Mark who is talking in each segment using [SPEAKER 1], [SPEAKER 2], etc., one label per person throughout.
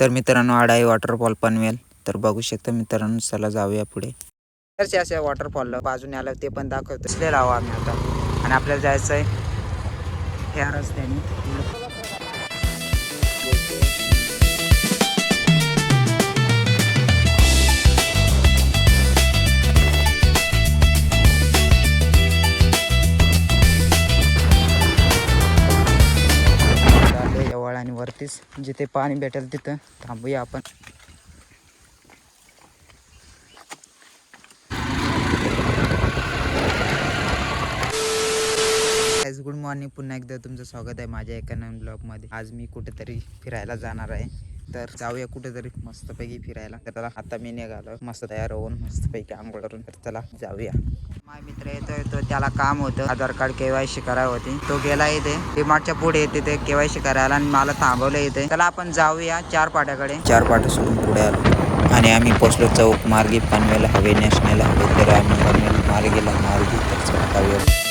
[SPEAKER 1] तर मित्रांनो आडाई वॉटरफॉल पनवेल तर बघू शकता मित्रांनो चला जाऊया पुढे. तरचे असे वॉटरफॉल बाजूने आलं ते पण दाखवतो इसले लावू आम्ही आता. आणि आपल्याला जायचं आहे ह्या रस्त्याने. जिथे पाणी भेटेल तिथं थांबूया आपण. गुड मॉर्निंग पुन्हा एकदा तुमचं स्वागत आहे माझ्या एका नवीन ब्लॉगमध्ये आज मी कुठेतरी फिरायला जाणार आहे. तर जाऊया कुठेतरी मस्तपैकी फिरायला. तर चला आता मी निघालो. मस्त तयार होऊन मस्तपैकी आंघोळ करून तर चला जाऊया. माझा मित्र येतोय तो त्याला काम होतं. आधार कार्ड केवायसी करायला होती. तो गेला इथे. डिमार्टच्या पुढे येते ते केवायसी करायला आणि मला थांबवलं इथे. चला आपण जाऊया चार पाट्याकडे. चार पाट्या सोडून पुढे आलो. आणि आम्ही पोचलो चौक मार्गी पनवेल हवे नॅशनल हवे. तर आम्ही पनवेल मार्गीला मार्गी तर चला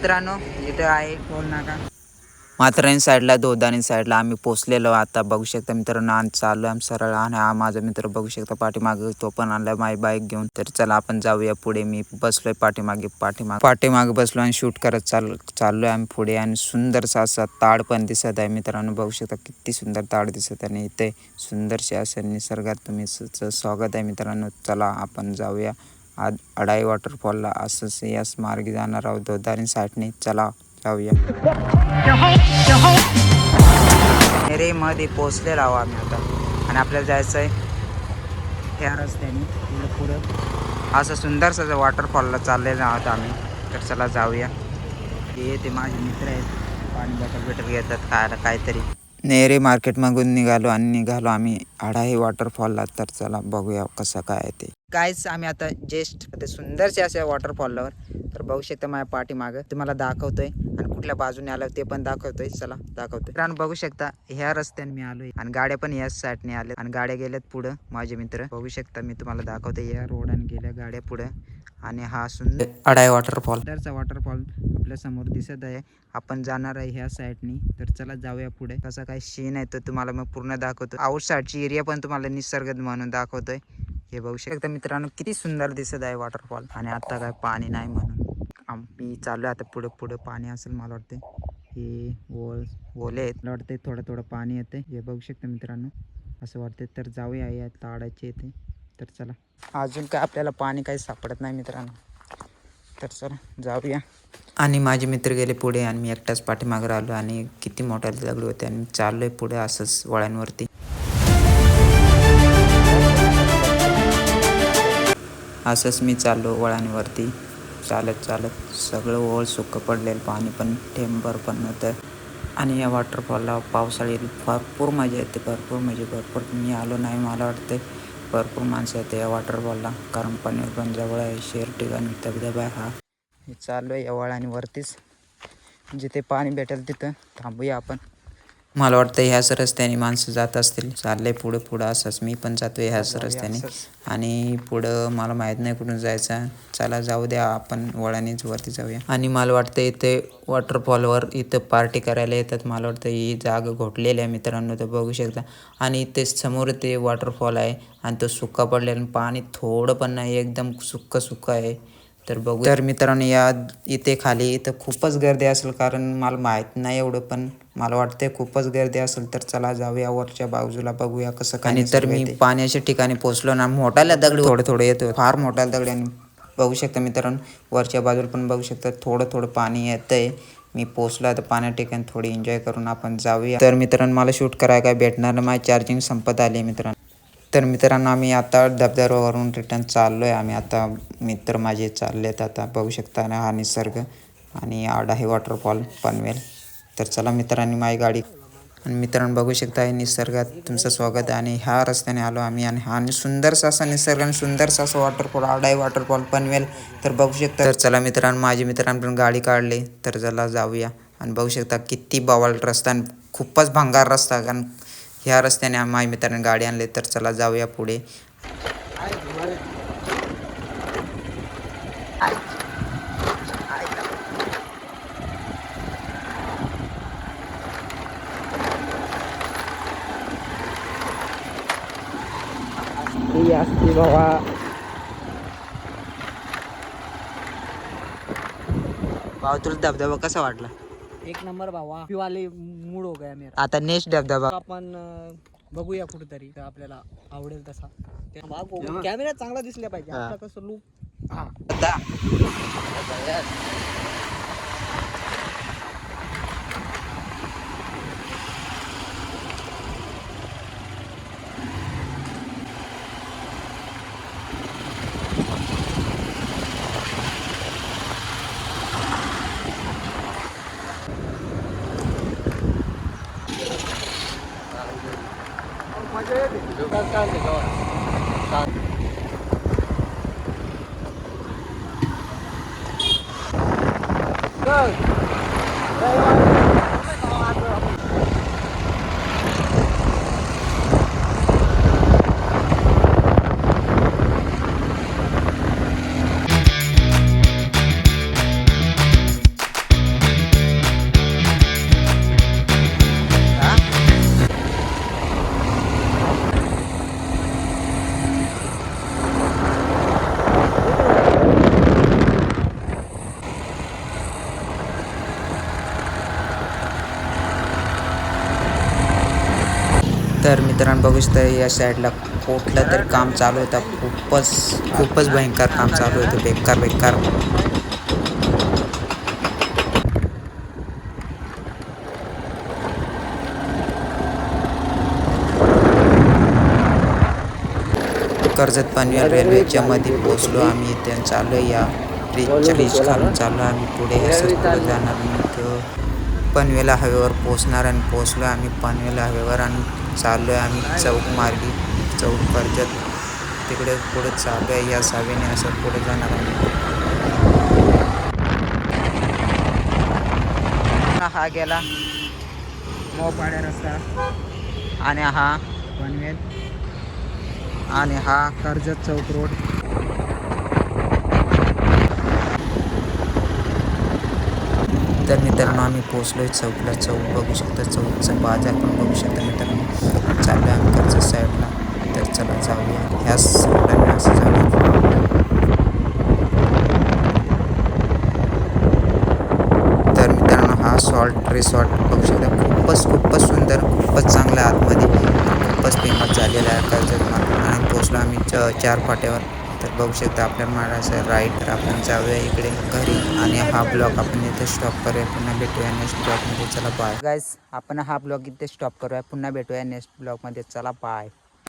[SPEAKER 1] मित्रांनो इथं आहे टोल नाका माथराणी साईडला दोदानी साईडला आम्ही पोचलेलो. आता बघू शकता मित्रांनो आम्ही चाललो आम्ही सरळ आणि हा माझा मित्र बघू शकता पाठीमागे. तो पण आणलाय माझी बाईक घेऊन. तर चला आपण जाऊया पुढे. मी बसलोय पाठीमागे पाठीमागे. पाठीमागे बसलो आणि शूट करत चाल चाललोय आम्ही पुढे. आणि सुंदरसा असा ताड पण दिसत आहे. मित्रांनो बघू शकता किती सुंदर ताड दिसत आहे. आणि इथे सुंदरसे असं निसर्गात तुम्ही स्वागत आहे मित्रांनो. चला आपण जाऊया. आज अडाई वॉटरफॉलला असंच याच मार्गे जाणार आहोत दोदारी साईडने चला जाऊया. रे मध्ये आहो आम्ही आता. आणि आपल्याला जायचं आहे ह्या रस्त्याने पुढं पुढं. असं सुंदरसं वॉटरफॉलला चाललेलं आहोत आम्ही. तर चला जाऊया. हे ते माझे मित्र आहेत. पाणी बॉटल बिटल घेतात खायला काहीतरी. नेहरे मार्केट मागून निघालो आणि निघालो आम्ही. आडाही वॉटरफॉलला तर चला बघूया कसं काय आहे ते. कायच आम्ही आता जेस्ट ते सुंदरसे असे वॉटरफॉलवर तर बघू शकता माझ्या पाठीमागं. तुम्हाला दाखवतोय. आणि कुठल्या बाजूने आलं ते पण दाखवतोय. चला दाखवतोय. कारण बघू शकता ह्या रस्त्याने मी आलोय. आणि गाड्या पण याच साईडने आल्या आणि गाड्या गेल्यात पुढं माझे मित्र. बघू शकता मी तुम्हाला दाखवतोय. या रोडाने गेल्या गाड्या पुढं. आणि हा सुंदर अडाय वॉटरफॉल सुंदरचा वॉटरफॉल आपल्यासमोर दिसत आहे. आपण जाणार आहे ह्या साईडनी तर चला जाऊया पुढे. कसा काय सीन आहे तो तुम्हाला मग पूर्ण दाखवतो. आउट साईडची एरिया पण तुम्हाला निसर्ग म्हणून दाखवतोय. हे बघू शकता. मित्रांनो किती सुंदर दिसत आहे वॉटरफॉल आणि आता काय पाणी नाही म्हणून. आम्ही चालू आता पुढे पुढे पाणी असेल मला वाटते हे ओल ओले आहेत. मला वाटते थोडं थोडं पाणी येते हे बघू शकता मित्रांनो. असं वाटते तर जाऊया या ताडाचे येते तर चला. अजून काय आपल्याला पाणी काही सापडत नाही मित्रांनो. तर चला जाऊया. आणि माझे मित्र गेले पुढे आणि मी एकटाच पाठीमागे राहिलो आणि किती मोठ्या दगड होते आणि चाललोय पुढे असंच वळ्यांवरती. असंच मी चाललो वळांवरती चालत चालत सगळं ओळ सुक्क पडलेलं पाणी पण टेंबर पण नव्हतं. आणि या वॉटरफॉलला पावसाळी भरपूर मजा येते भरपूर म्हणजे भरपूर. मी आलो नाही मला वाटतं भरपूर माणसं येते या वॉटरफॉलला कारण पनीर पण जवळ आहे शेर ठिकाणी धबधबा हा. हे चालू आहे या वळांवरतीच जिथे पाणी भेटेल तिथं थांबूया आपण. मला वाटतं ह्याच रस्त्याने माणसं जात असतील. चाललंय पुढं पुढं असंच. मी पण जातोय ह्याच रस्त्याने. आणि पुढं मला माहीत नाही कुठून जायचं. चला जाऊ द्या. आपण वळानेच वरती जाऊया. आणि मला वाटतं इथे वॉटरफॉलवर इथं पार्टी करायला येतात. मला वाटतं ही जागा घोटलेली आहे मित्रांनो तर बघू शकता. आणि इथे समोर ते वॉटरफॉल आहे. आणि तो सुक्का पडलेला पाणी थोडं पण नाही एकदम सुक्क सुक्क आहे. तर बघू तर मित्रांनो या इथे खाली इथं खूपच गर्दी असेल कारण मला माहीत नाही एवढं पण मला वाटते खूपच गर्दी असेल तर चला जाऊया वरच्या बाजूला बघूया कसं काय आणि तर मी पाण्याच्या ठिकाणी पोहोचलो ना मोठाल्या दगडी थोडं थोडं येतो फार मोठ्या दगडी आणि बघू शकता मित्रांनो वरच्या बाजूला पण बघू शकता थोडं थोडं पाणी येतंय. मी पोचलो आता पाण्या ठिकाणी थोडी एन्जॉय करून आपण जाऊया. तर मित्रांनो मला शूट करायला काय भेटणार नाही माझी चार्जिंग संपत आली मित्रांनो. तर मित्रांनो आम्ही आता धबधब्यावरून रिटर्न चाललो आहे आम्ही आता मित्र माझे चालले आहेत आता बघू शकता ना हा निसर्ग आणि आड आहे वॉटरफॉल पनवेल. तर चला मित्रांनी माझी गाडी आणि मित्रांनो बघू शकता हे निसर्गात तुमचं स्वागत आहे. आणि ह्या रस्त्याने आलो आम्ही आणि हा आणि सुंदरसा असा निसर्ग आणि सुंदरसा असा वॉटरफॉल आडाई वॉटरफॉल पनवेल. तर बघू शकता तर चला मित्रांनो माझे मित्रांनी पण गाडी काढली. तर चला जाऊया. आणि बघू शकता किती बवाल रस्ता आणि खूपच भंगार रस्ता कारण ह्या रस्त्याने आम्ही माझ्या मित्राने गाडी आणली तर चला जाऊया पुढे.
[SPEAKER 2] बाबा
[SPEAKER 1] तुला धबधबा कसा वाटला?
[SPEAKER 2] एक नंबर भावा. पिवाले मूड हो गया मेरा.
[SPEAKER 1] आता नेक्स्ट धबधबा.
[SPEAKER 2] आपण बघूया कुठेतरी. तर आपल्याला आवडेल तसा. कॅमेरा चांगला दिसला पाहिजे. आपला कसं लुक हा.
[SPEAKER 1] chế thì chỉ được rồi Good. तर मित्रांनो बघू शकता या साईडला कुठलं तरी काम चालू होतं. खूपच खूपच भयंकर काम चालू होतं. बेकार बेकार. कर्जत पनवेल रेल्वेच्या मध्ये पोहोचलो आम्ही इथे चालू या ब्रिजच्या ब्रिज खालून. चाललो आम्ही पुढे. जाणार पनवेल हायवेवर पोहोचणार आणि पोहोचलो आम्ही पनवेल हायवेवर आणि चाललो आहे आम्ही चौक मार्गी. चौक कर्जत तिकडे पुढे चालू आहे या सावेने असं पुढे जाणार आम्ही. हा गेला.
[SPEAKER 2] मोपाड्या रस्ता.
[SPEAKER 1] आणि हा
[SPEAKER 2] पनवेल.
[SPEAKER 1] आणि हा
[SPEAKER 2] कर्जत चौक रोड.
[SPEAKER 1] तर मित्रांनो आम्ही पोहोचलो आहे चौकला चौक. बघू शकता चौकचा बाजार पण बघू शकता मित्रांनो. चाललो आहे आम्ही घरच्या साईडला. तर चला जाऊया. ह्याच साईडला असं जाऊया तर मित्रांनो हा सॉल्ट रिसॉर्ट बघू शकता. खूपच खूपच सुंदर खूपच चांगला आहे आतमध्ये खूपच फेमस झालेला आहे कर्जत मार्केट आणि पोचलो आम्ही च चार फाट्यावर. बघू शकता आपल्या माडाचं राईट तर आपण जाऊया इकडे घरी आणि हा ब्लॉग आपण इथे स्टॉप करूया. पुन्हा भेटूया नेक्स्ट ब्लॉगमध्ये चला बाय गाईज आपण हा ब्लॉग इथे स्टॉप करूया. पुन्हा भेटूया नेक्स्ट ब्लॉगमध्ये चला बाय